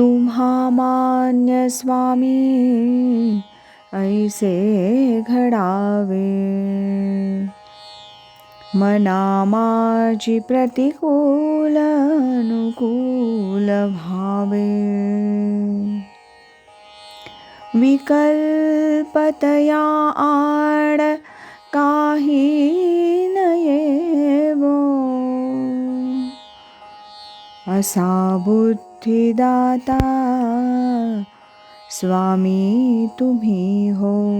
तुम्हा मान्य स्वामी ऐसे घडावे। मना माझी प्रतिकूल अनुकूल भावे विकल्पतया आड काही असा बुद्धिदाता स्वामी तुम्ही हो.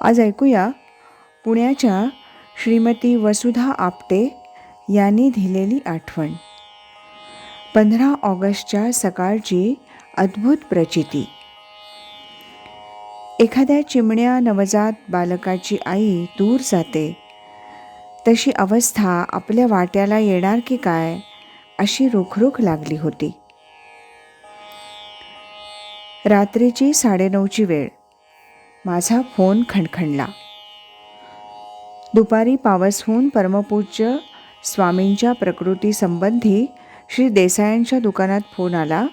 आज ऐकूया पुण्याच्या श्रीमती वसुधा आपटे यांनी दिलेली आठवण. पंधरा ऑगस्टच्या सकाळची अद्भुत प्रचिती. एखाद्या चिमण्या नवजात बालकाची आई दूर जाते. तशी अवस्था आपल्या वाट्याला येणार की काय अशी रुखरुख लागली होती. रात्रीची साडेनऊची वेळ. माझा फोन खणखणला. दुपारी पावसहून परमपूज्य स्वामींच्या प्रकृतीसंबंधी श्री देसायांच्या दुकानात फोन आला.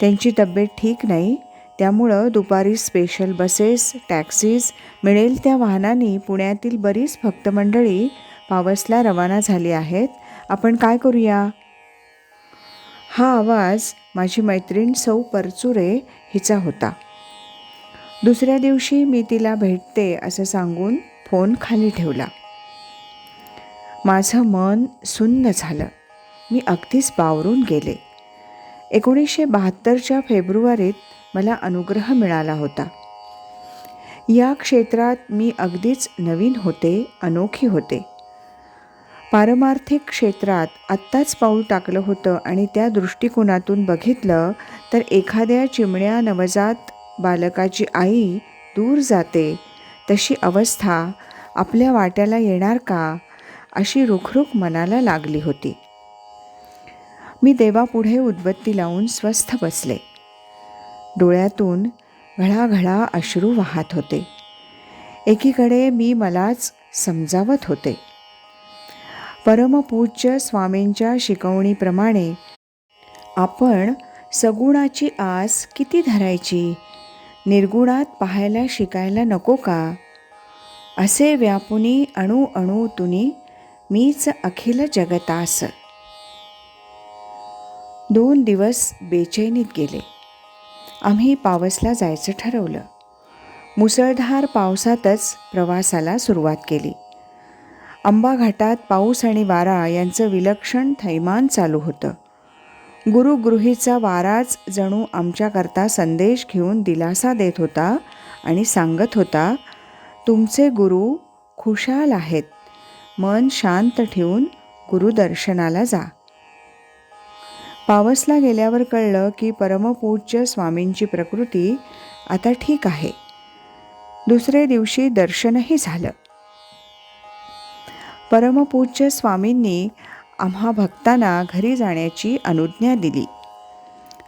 त्यांची तब्येत ठीक नाही त्यामुळं दुपारी स्पेशल बसेस टॅक्सीज मिळेल त्या वाहनांनी पुण्यातील बरीच भक्तमंडळी पावसला रवाना झाली आहेत. आपण काय करूया? हा आवाज माझी मैत्रीण सौ परचुरे हिचा होता. दुसऱ्या दिवशी मी तिला भेटते असं सांगून फोन खाली ठेवला. माझं मन सुन्न झालं. मी अगदीच बावरून गेले. एकोणीसशे बहात्तरच्या फेब्रुवारीत मला अनुग्रह मिळाला होता. या क्षेत्रात मी अगदीच नवीन होते अनोखी होते. पारमार्थिक क्षेत्रात आत्ताच पाऊल टाकलं होतं आणि त्या दृष्टिकोनातून बघितलं तर एखाद्या चिमण्या नवजात बालकाची आई दूर जाते. तशी अवस्था आपल्या वाट्याला येणार का? अशी रुखरुख मनाला लागली होती. मी देवापुढे उद्बत्ती लावून स्वस्थ बसले. डोळ्यातून घळाघळा अश्रू वाहत होते. एकीकडे मी मलाच समजावत होते. परमपूज्य स्वामींच्या शिकवणीप्रमाणे आपण सगुणाची आस किती धरायची? निर्गुणात पाहायला शिकायला नको का? असे व्यापुनी अणू अणू तुनी मीच अखिल जगतास. दोन दिवस बेचैनीत गेले. आम्ही पावसला जायचं ठरवलं. मुसळधार पावसातच प्रवासाला सुरुवात केली. आंबा घाटात पाऊस आणि वारा यांचं विलक्षण थैमान चालू होतं. गुरुगृहीचा वाराच जणू आमच्याकरता संदेश घेऊन दिलासा देत होता आणि सांगत होता तुमचे गुरु खुशाल आहेत. मन शांत ठेवून गुरुदर्शनाला जा. पावसला गेल्यावर कळलं की परमपूज्य स्वामींची प्रकृती आता ठीक आहे. दुसरे दिवशी दर्शनही झालं. परमपूज्य स्वामींनी आम्हा भक्तांना घरी जाण्याची अनुज्ञा दिली.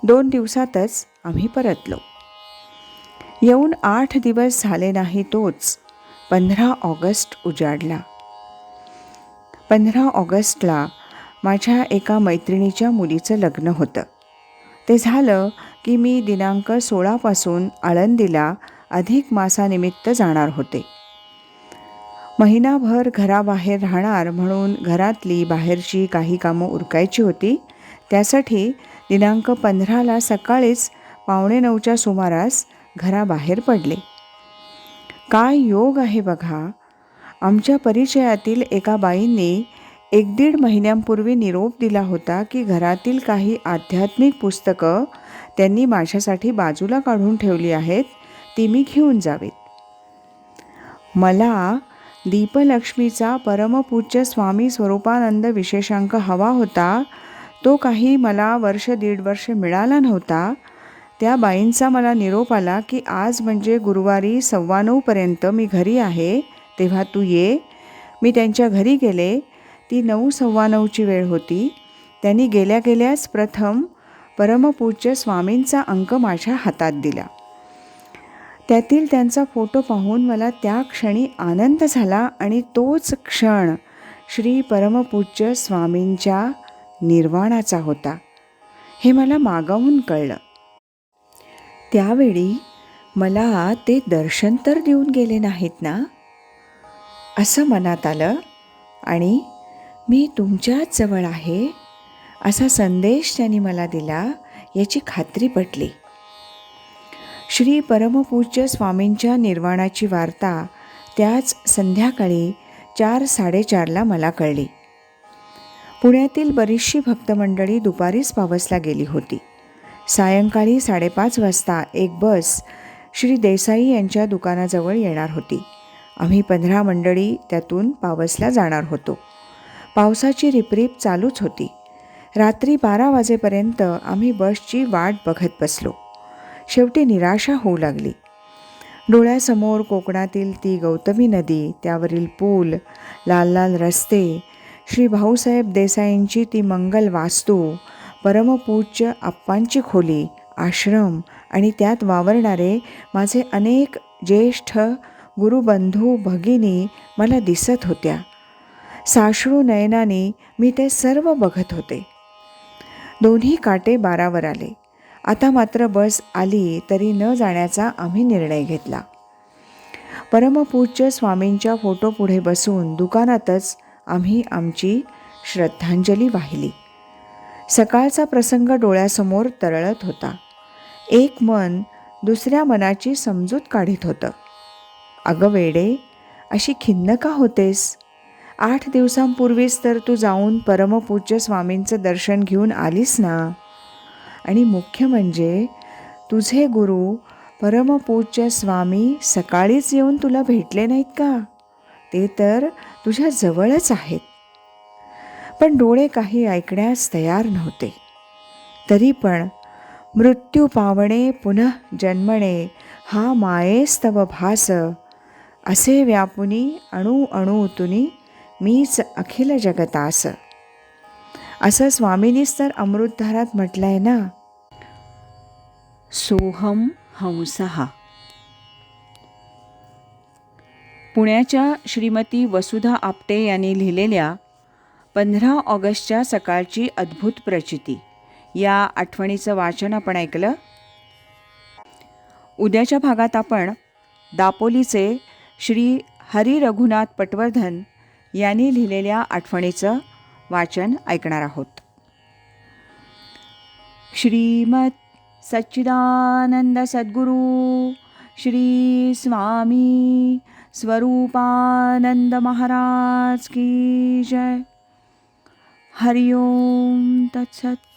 दोन दिवसातच आम्ही परतलो. येऊन आठ दिवस झाले नाही तोच पंधरा ऑगस्ट उजाडला. पंधरा ऑगस्टला माझ्या एका मैत्रिणीच्या मुलीचं लग्न होतं. ते झालं की मी दिनांक सोळापासून आळंदीला अधिक मासानिमित्त जाणार होते. महिनाभर घराबाहेर राहणार म्हणून घरातली बाहेरची काही कामं उरकायची होती. त्यासाठी दिनांक पंधराला सकाळीच पावणे नऊच्या सुमारास घराबाहेर पडले. काय योग आहे बघा. आमच्या परिचयातील एका बाईंनी एक दीड महिन्यांपूर्वी निरोप दिला होता की घरातील काही आध्यात्मिक पुस्तकं त्यांनी माझ्यासाठी बाजूला काढून ठेवली आहेत ती मी घेऊन जावीत. मला दीपलक्ष्मीचा परमपूज्य स्वामी स्वरूपानंद विशेषांक हवा होता. तो काही मला वर्ष दीड वर्ष मिळाला नव्हता. त्या बाईंचा मला निरोप आला की आज म्हणजे गुरुवारी सव्वा नऊपर्यंत मी घरी आहे. तेव्हा तू ये. मी त्यांच्या घरी गेले. ती नऊ सव्वा नऊची वेळ होती. त्यांनी गेल्या गेल्याच प्रथम परमपूज्य स्वामींचा अंक माझ्या हातात दिला. त्यातील त्यांचा फोटो पाहून मला त्या क्षणी आनंद झाला आणि तोच क्षण श्री परमपूज्य स्वामींच्या निर्वाणाचा होता. हे मला मागावून कळलं. त्यावेळी मला ते दर्शन तर देऊन गेले नाहीत ना? असं मनात आलं आणि मी तुमच्याच जवळ आहे असा संदेश त्यांनी मला दिला याची खात्री पटली. श्री परमपूज्य स्वामींच्या निर्वाणाची वार्ता त्याच संध्याकाळी चार साडेचारला मला कळली. पुण्यातील बरीचशी भक्तमंडळी दुपारीच पावसला गेली होती. सायंकाळी साडेपाच वाजता एक बस श्री देसाई यांच्या दुकानाजवळ येणार होती. आम्ही पंधरा मंडळी त्यातून पावसला जाणार होतो. पावसाची रिपरिप चालूच होती. रात्री बारा वाजेपर्यंत आम्ही बसची वाट बघत बसलो. शेवटी निराशा होऊ लागली. डोळ्यासमोर कोकणातील ती गौतमी नदी त्यावरील पूल लाल लाल रस्ते श्री भाऊसाहेब देसाईंची ती मंगल वास्तू परमपूज्य आप्पांची खोली आश्रम आणि त्यात वावरणारे माझे अनेक ज्येष्ठ गुरुबंधू भगिनी मला दिसत होत्या. साश्रू नयनाने मी ते सर्व बघत होते. दोन्ही काटे बारावर आले. आता मात्र बस आली तरी न जाण्याचा आम्ही निर्णय घेतला. परमपूज्य स्वामींच्या फोटो पुढे बसून दुकानातच आम्ही आमची श्रद्धांजली वाहिली. सकाळचा प्रसंग डोळ्यासमोर तरळत होता. एक मन दुसऱ्या मनाची समजूत काढीत होतं. अगं वेडे अशी खिन्न का होतेस? आठ दिवसांपूर्वीच तर तू जाऊन परमपूज्य स्वामींचं दर्शन घेऊन आलीस ना? आणि मुख्य म्हणजे तुझे गुरु परमपूज्य स्वामी सकाळीच येऊन तुला भेटले नाहीत का? ते तर तुझ्या जवळच आहेत. पण डोळे काही ऐकण्यास तयार नव्हते. तरी पण मृत्यू पावणे पुनः जन्मणे हा मायेस्तव भास. असे व्यापुनी अणू अणूतुनी मीच अखिल जगतास. असं स्वामींनीच तर अमृतधारात म्हटलं आहे ना. सोहम हंसहा. पुण्याच्या श्रीमती वसुधा आपटे यांनी लिहिलेल्या पंधरा ऑगस्टच्या सकाळची अद्भुत प्रचिती. या आठवणीचं वाचन आपण ऐकलं? उद्याच्या भागात आपण दापोलीचे श्री हरी रघुनाथ पटवर्धन यांनी लिहिलेल्या आठवणीचं वाचन ऐकणार आहोत. श्रीमत सच्चिदानंद सद्गुरु श्री स्वामी स्वरूपानंद महाराज की जय. हरिओम तत्सत